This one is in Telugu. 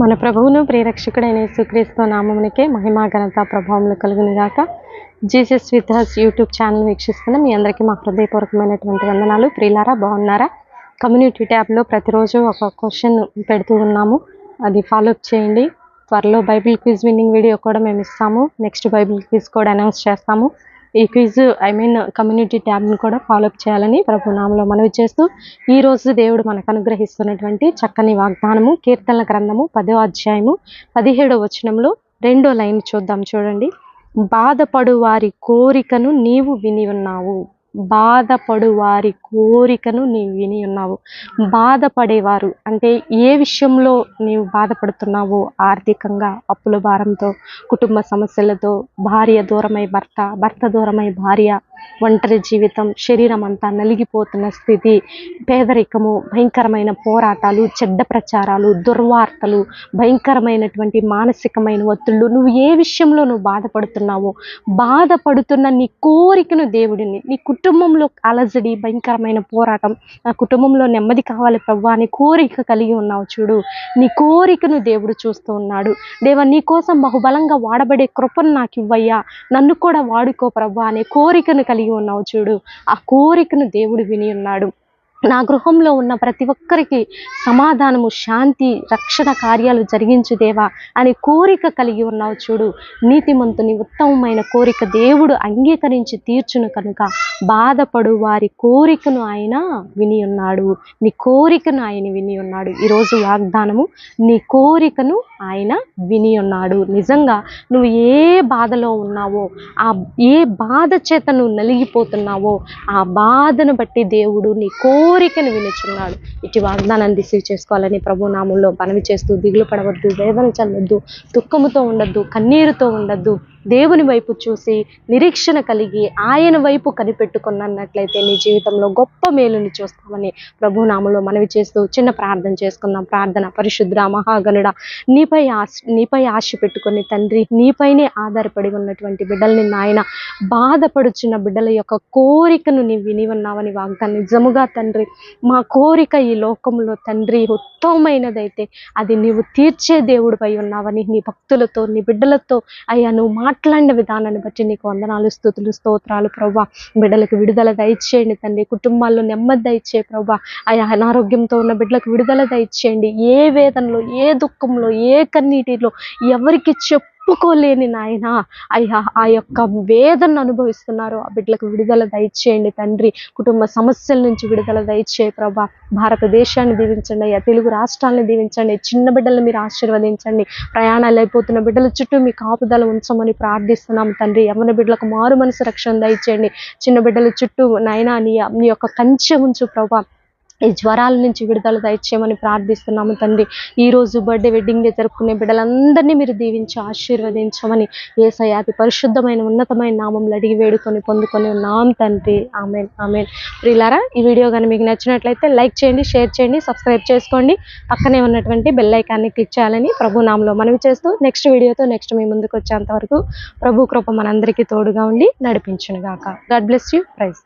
మన ప్రభువును ప్రియరక్షకుడైన యేసుక్రీస్తు నామమునికే మహిమా ఘనత ప్రభావములు కలుగును గాక Jesus with us YouTube channel వీక్షిస్తున్న మీ అందరికీ మా హృదయపూర్వకమైనటువంటి వందనాలు. ప్రియులారా బాగున్నారా? కమ్యూనిటీ ట్యాబ్లో ప్రతిరోజు ఒక క్వశ్చన్ పెడుతూ ఉన్నాము. అది ఫాలోఅప్ చేయండి. త్వరలో బైబిల్ క్విజ్ విన్నింగ్ వీడియో కూడా మేము ఇస్తాము. నెక్స్ట్ బైబిల్ క్విజ్ కూడా అనౌన్స్ చేస్తాము. ఈ క్విజ్ ఐ మీన్ కమ్యూనిటీ ట్యాబ్ని కూడా ఫాలోఅప్ చేయాలని ప్రభు నామలో మనవి చేస్తూ ఈ రోజు దేవుడు మనకు అనుగ్రహిస్తున్నటువంటి చక్కని వాగ్దానము కీర్తనల గ్రంథము పదో అధ్యాయము పదిహేడో వచనంలో రెండో లైన్ చూద్దాం చూడండి. బాధపడు వారి కోరికను నీవు విని ఉన్నావు. బాధపడు వారి కోరికను నీవు విని ఉన్నావు. బాధపడేవారు అంటే ఏ విషయంలో నీవు బాధపడుతున్నావో ఆర్థికంగా అప్పుల భారంతో కుటుంబ సమస్యలతో భార్య దూరమై భర్త భర్త దూరమై భార్య ఒంటరి జీవితం శరీరం అంతా నలిగిపోతున్న స్థితి పేదరికము భయంకరమైన పోరాటాలు చెడ్డ ప్రచారాలు దుర్వార్తలు భయంకరమైనటువంటి మానసికమైన ఒత్తిళ్ళు నువ్వు ఏ విషయంలో నువ్వు బాధపడుతున్నావో బాధపడుతున్న నీ కోరికను దేవుడిని నీ కుటుంబంలో అలజడి భయంకరమైన పోరాటం నా కుటుంబంలో నెమ్మది కావాలి ప్రభు అని కోరిక కలిగి ఉన్నావు చూడు. నీ కోరికను దేవుడు చూస్తూ ఉన్నాడు. దేవ నీ కోసం బహుబలంగా వాడబడే కృపను నాకు ఇవ్వయ్యా నన్ను కూడా వాడుకో ప్రభు అనే కోరికను కలిగి ఉన్నావు చూడు. ఆ కోరికను దేవుడు విని ఉన్నాడు. నా గృహంలో ఉన్న ప్రతి ఒక్కరికి సమాధానము శాంతి రక్షణ కార్యాలు జరిగించు దేవా అనే కోరిక కలిగి ఉన్నావు చూడు. నీతిమంతుని ఉత్తమమైన కోరిక దేవుడు అంగీకరించి తీర్చును కనుక. బాధపడు వారి కోరికను ఆయన విని ఉన్నాడు. నీ కోరికను ఆయన విని ఉన్నాడు. ఈరోజు వాగ్దానము నీ కోరికను ఆయన విని ఉన్నాడు. నిజంగా నువ్వు ఏ బాధలో ఉన్నావో ఆ ఏ బాధ చేత నువ్వు నలిగిపోతున్నావో ఆ బాధను బట్టి దేవుడు నీ కోరికను వినుచున్నాడు. ఇటు వాగ్దానాన్ని రిసీవ్ చేసుకోవాలని ప్రభు పనవి చేస్తూ దిగులు పడవద్దు వేదన చెందొద్దు దుఃఖముతో ఉండొద్దు కన్నీరుతో ఉండొద్దు. దేవుని వైపు చూసి నిరీక్షణ కలిగి ఆయన వైపు కనిపెట్టుకున్నట్లయితే నీ జీవితంలో గొప్ప మేలుని చూస్తామని ప్రభునామంలో మనవి చేస్తూ చిన్న ప్రార్థన చేసుకుందాం. ప్రార్థన పరిశుద్ర మహాగణుడ నీపై ఆశ నీపై ఆశ పెట్టుకుని తండ్రి నీపైనే ఆధారపడి ఉన్నటువంటి బిడ్డల్ని నాయన బాధపడుచున్న బిడ్డల యొక్క కోరికను నీ విని ఉన్నావని వాగ్దాన్ని నిజముగా తండ్రి మా కోరిక ఈ లోకంలో తండ్రి ఉత్తమమైనదైతే అది నీవు తీర్చే దేవుడిపై ఉన్నావని నీ భక్తులతో నీ బిడ్డలతో అయ్యా నువ్వు మాట్లాడిన విధానాన్ని బట్టి నీకు వందనాలు స్థుతులు స్తోత్రాలు ప్రభా బిడ్డలకు విడుదల దయచేయండి తండ్రి. కుటుంబాల్లో నెమ్మది దయచే ప్రభా ఆ అనారోగ్యంతో ఉన్న బిడ్డలకు విడుదల దయచేయండి. ఏ వేదనలో ఏ దుఃఖంలో ఏ కన్నీటిలో ఎవరికి చెప్పుకోలేని నాయన. అయ్యా ఆ యొక్క వేదనను అనుభవిస్తున్నారు. ఆ బిడ్డలకు విడుదల దయచేయండి తండ్రి. కుటుంబ సమస్యల నుంచి విడుదల దయచేయ ప్రభా. భారతదేశాన్ని దీవించండి అయ్యా. తెలుగు రాష్ట్రాలను దీవించండి. చిన్న బిడ్డలను మీరు ఆశీర్వదించండి. ప్రయాణాలు అయిపోతున్న బిడ్డల చుట్టూ మీ కాపుదల ఉంచమని ప్రార్థిస్తున్నాం తండ్రి. ఎవరి బిడ్డలకు మారు మనసు రక్షణ దయచేయండి. చిన్న బిడ్డల చుట్టూ నాయనా నీ యొక్క కంచె ఉంచు ప్రభా. ఈ జ్వరాల నుంచి విడుదల దయచేయమని ప్రార్థిస్తున్నాము తండ్రి. ఈ రోజు బర్త్డే వెడ్డింగ్ డే జరుపుకునే బిడ్డలందరినీ మీరు దీవించి ఆశీర్వదించమని ఏసయ్య అతి పరిశుద్ధమైన ఉన్నతమైన నామంలో అడిగి వేడుకొని పొందుకొని ఉన్నాం తండ్రి. ఆమెన్. ఆమెన్. ప్రియులారా ఈ వీడియో కానీ మీకు నచ్చినట్లయితే లైక్ చేయండి షేర్ చేయండి సబ్స్క్రైబ్ చేసుకోండి. పక్కనే ఉన్నటువంటి బెల్ ఐకాన్ని క్లిక్ చేయాలని ప్రభు నామంలో మనవి చేస్తూ నెక్స్ట్ వీడియోతో నెక్స్ట్ మీ ముందుకు వచ్చేంత వరకు ప్రభు కృప మనందరికీ తోడుగా ఉండి నడిపించును గాక గాడ్ బ్లెస్ యూ. ప్రైజ్